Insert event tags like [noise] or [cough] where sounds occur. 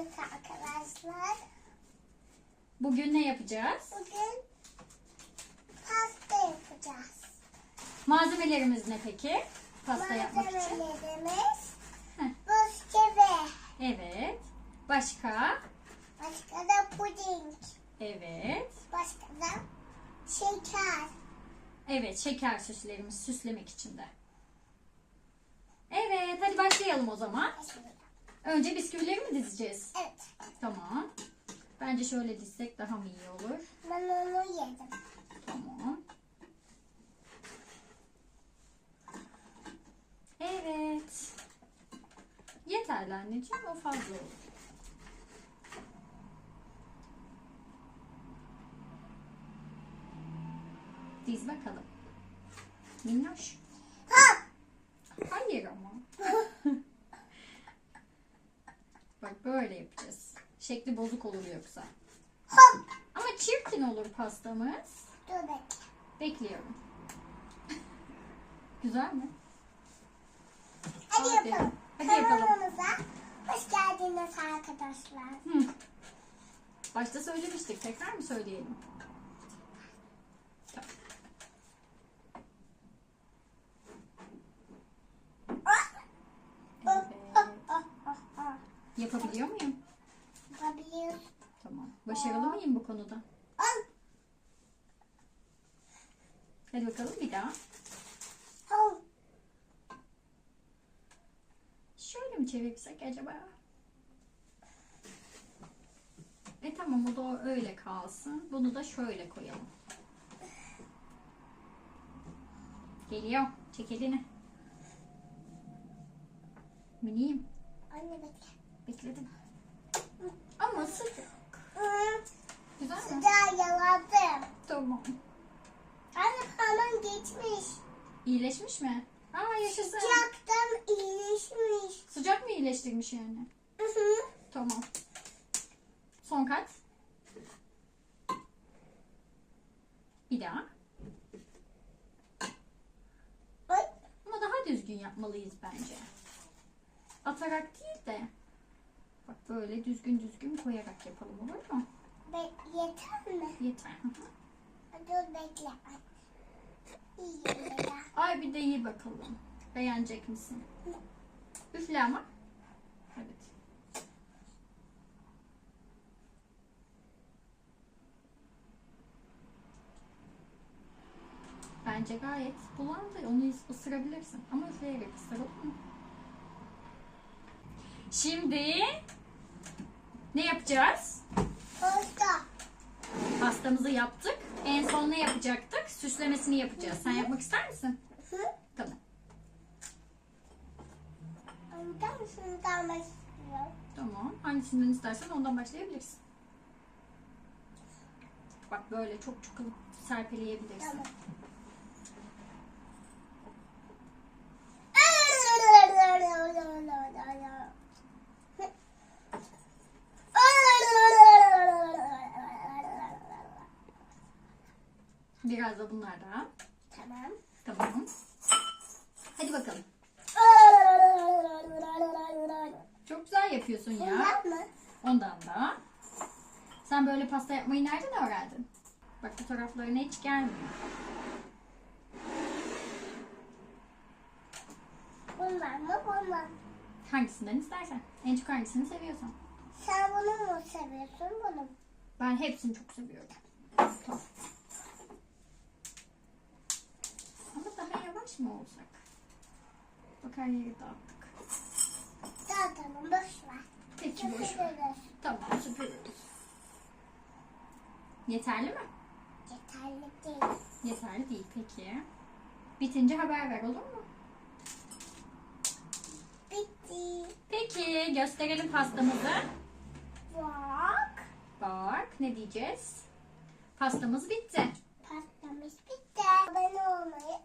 geldiniz arkadaşlar. Bugün ne yapacağız? Bugün pasta yapacağız. Malzemelerimiz ne peki? Pasta yapmak için. Malzemelerimiz Heh. bisküvi. Evet. Başka? Başka da puding. Evet. Başka da şeker. Evet, şeker süslerimiz süslemek için de. Evet, hadi başlayalım o zaman. Önce bisküvileri mi dizeceğiz? Evet. Tamam. Bence şöyle dizsek daha mı iyi olur? Ben onu yedim. Tamam. Evet. Yeterli anneciğim, o fazla olur. Diz bakalım. Minnoş. Ha! Hayır ama. [laughs] Bak böyle yapacağız. Şekli bozuk olur yoksa. Hop! Ama çirkin olur pastamız. Dur bekle. Bekliyorum. [laughs] Güzel mi? Hadi Hadi. yapalım. Hadi yapalım. Kanalımıza hoş geldiniz arkadaşlar. Hı. Başta söylemiştik. Tekrar mı söyleyelim? Tamam. Evet. Yapabiliyor muyum? Yapabiliyoruz. Tamam. Başarılı mıyım bu konuda? Al. Hadi bakalım bir daha. Al. Şöyle mi çevirsek acaba? E tamam o da öyle kalsın. Bunu da şöyle koyalım. Geliyor. Çek elini. Miniyim. Anne bekle. Bekledim. Ama sıcak. Güzel mi? Sıcağı yaladım. Tamam. Anne parmağım geçmiş. İyileşmiş mi? Aa yaşasın. Sıcaktan iyileşmiş. Sıcak mı iyileştirmiş yani? Hı hı. Tamam. Son kat. Bir daha. Ama daha düzgün yapmalıyız bence. Atarak değil de. Bak böyle düzgün düzgün koyarak yapalım olur mu? Be yeter mi? Yeter. Dur bekle. İyi ya. Ay bir de iyi bakalım. Beğenecek misin? Üfle ama. Evet. Bence gayet bulandı. Onu ıs- ısırabilirsin. Ama üfleyerek ısır olur mu? Şimdi ne yapacağız? Posta. Pastamızı yaptık. En son ne yapacaktık? Süslemesini yapacağız. Sen yapmak ister misin? Hı? Tamam. Ondan şundan. Tamam. Hangisinden istersen ondan başlayabilirsin. Bak böyle çok çok serpeleyebilirsin. Tamam. Biraz da bunlardan. Tamam. Tamam. Hadi bakalım. Çok güzel yapıyorsun ya. Bunlar mı? Ondan da. Sen böyle pasta yapmayı nereden öğrendin? Bak bu taraflarına hiç gelmiyor. Bunlar mı? Bunlar. Hangisinden istersen. En çok hangisini seviyorsan. Sen bunu mu seviyorsun bunu? mu? Ben hepsini çok seviyorum. Tamam. Ama daha yavaş mı olsak? Bak her yeri dağıttık. Dağıtalım boş ver. Peki boş ver. Süpürürüz. Tamam süpürüyoruz. Yeterli mi? Yeterli değil. Yeterli değil peki. Bitince haber ver olur mu? Bitti. Peki gösterelim pastamızı. Bak. Bak ne diyeceğiz? Pastamız bitti. Pastamız bitti. Abone olmayı